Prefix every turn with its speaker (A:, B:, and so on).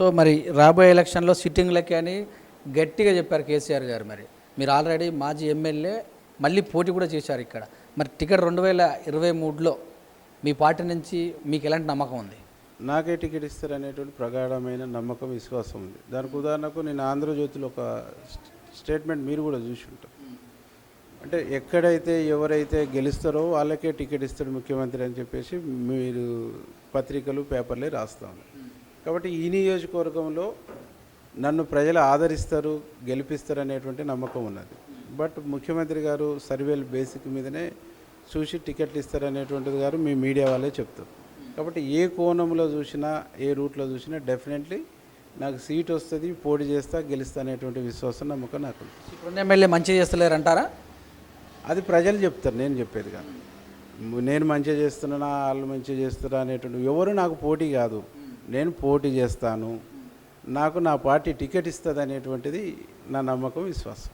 A: So మరి రాబోయే ఎలక్షన్లో సిట్టింగ్లకి అని గట్టిగా చెప్పారు కేసీఆర్ గారు మరి. మీరు ఆల్రెడీ మాజీ ఎమ్మెల్యే మళ్ళీ పోటీ కూడా చేశారు ఇక్కడ. మరి టికెట్ రెండు వేల ఇరవై మూడులో మీ పార్టీ నుంచి మీకు ఎలాంటి నమ్మకం ఉంది?
B: నాకే టికెట్ ఇస్తారు అనేటువంటి ప్రగాఢమైన నమ్మకం విశ్వాసం ఉంది. దానికి ఉదాహరణకు నేను ఆంధ్రజ్యోతిలో ఒక స్టేట్మెంట్ మీరు కూడా చూసి ఉంటారు. అంటే ఎక్కడైతే ఎవరైతే గెలుస్తారో వాళ్ళకే టికెట్ ఇస్తాడు ముఖ్యమంత్రి అని చెప్పేసి మీరు పత్రికలు పేపర్లే రాస్తాను కాబట్టి ఈ నియోజకవర్గంలో నన్ను ప్రజలు ఆదరిస్తారు గెలిపిస్తారు అనేటువంటి నమ్మకం ఉన్నది. బట్ ముఖ్యమంత్రి గారు సర్వేలు బేసిక్ మీదనే చూసి టికెట్లు ఇస్తారు అనేటువంటిది గారు మీ మీడియా వాళ్ళే చెప్తారు. కాబట్టి ఏ కోణంలో చూసినా ఏ రూట్లో చూసినా డెఫినెట్లీ నాకు సీట్ వస్తుంది పోటీ చేస్తా గెలుస్తా అనేటువంటి విశ్వాసం నమ్మకం నాకు.
A: ఇప్పుడున్న ఎమ్మెల్యే మంచి చేస్తలేరు అంటారా?
B: అది ప్రజలు చెప్తారు నేను చెప్పేది కాదు. నేను మంచిగా చేస్తున్నానా వాళ్ళు మంచిగా చేస్తారా అనేటువంటి ఎవరు నాకు పోటీ కాదు. నేను పోటీ చేస్తాను నాకు నా పార్టీ టికెట్ ఇస్తుంది అనేటువంటిది నా నమ్మకం విశ్వాసం.